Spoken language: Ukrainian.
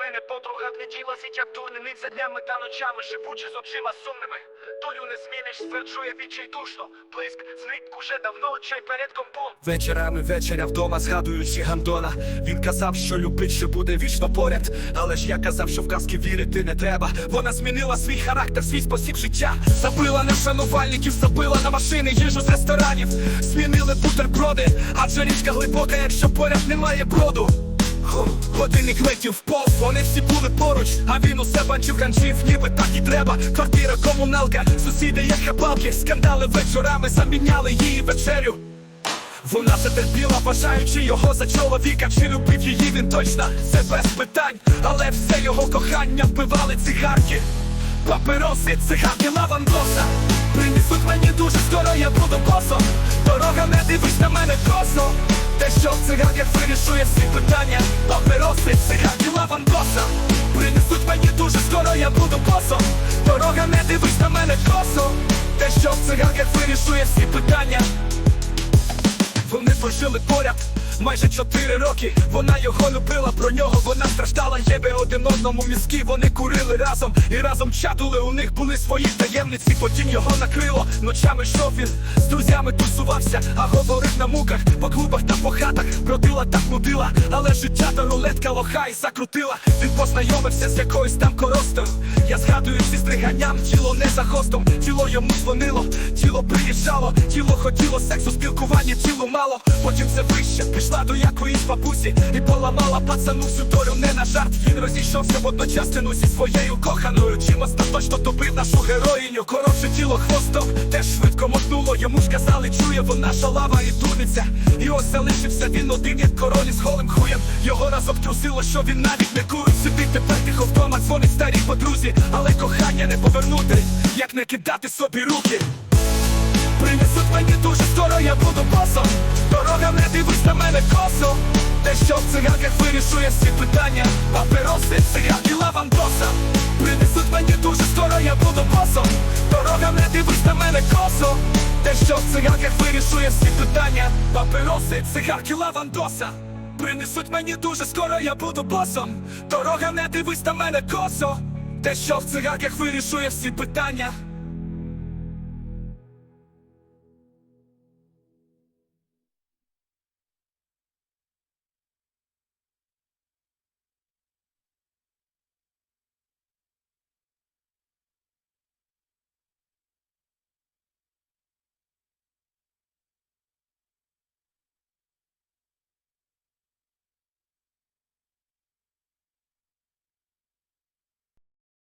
мене подруга відділася, як дурниця днями та ночами, шипучи з очима сумними. Долю не зміниш, стверджує відчайдушно. Блиск зник уже давно, чай перед компом. Вечорами вечеря вдома, згадуючи Гандона. Він казав, що любить, що буде вічно поряд. Але ж я казав, що в казки вірити не треба. Вона змінила свій характер, свій спосіб життя. Забила на шанувальників, забила на машини, їжу з ресторанів. Змінили бутерброди, адже річка глибока, якщо поряд немає броду. Годинник летів впов, вони всі були поруч, а він усе бачив ганчів, ніби так і треба. Квартира, комуналка, сусіди, як хабалки, скандали вечорами заміняли її вечерю. Вона все терпіла, бажаючи його за чоловіка, чи любив її він точно, це без питань, але все його кохання вбивали цигарки. Папероси, цигарки, лавандоса Принесуть мені дуже скоро, я буду босом Дорога не дивись на мене косо. Те, що в цигарках вирішує всі питання. Папероси, цигарки, лавандоса. Принесуть мені дуже скоро, я буду босом Дорога не дивись на мене косо. Те, що в цигарках вирішує всі питання. Вони прожили поряд майже чотири роки. Вона його любила, про нього вона страждала, єбе один одному мізки. Вони курили разом і разом чатули. У них були свої таємниці. Потім його накрило. Ночами йшов він з друзями тусувався, а говорив на муках по клубах та по хатах. Бродила та мудила, але життя та рулетка лоха і закрутила. Він познайомився з якоюсь там коростою. Я згадую зі стриганням, тіло не за хостом, йому дзвонило, тіло приїжджало, тіло хотіло сексу, спілкування, тіло мало. Потім це вище пішла до якоїсь бабусі і поламала пацану всю долю не на жарт. Він розійшовся в одночасну зі своєю коханою. Чим остаточно добив нашу героїню. Коротше тіло хвостом теж швидко мотнуло. Йому ж казали, чує вона шалава і дурниця. І ось залишився він один, як король з голим хуєм. Його раз обтрусило, що він навіть не курить. Сидить тепер тихо вдома, дзвонить старій подрузі, але кохання не повернути, як не кидати собі руки. Принесуть мені дуже скоро, я буду босом. Дорога не дивись на мене косо. Те, що в цигарках вирішує всі питання. Папероси, цигарки, лавандоса. Принесуть мені дуже скоро, я буду босом. Дорога не дивись на мене косо. Те, що в цигарках вирішує всі питання. Папероси, цигарки, лавандоса. Принесуть мені дуже скоро, я буду босом. Дорога не дивись на мене косо Те, що в цигарках вирішує всі питання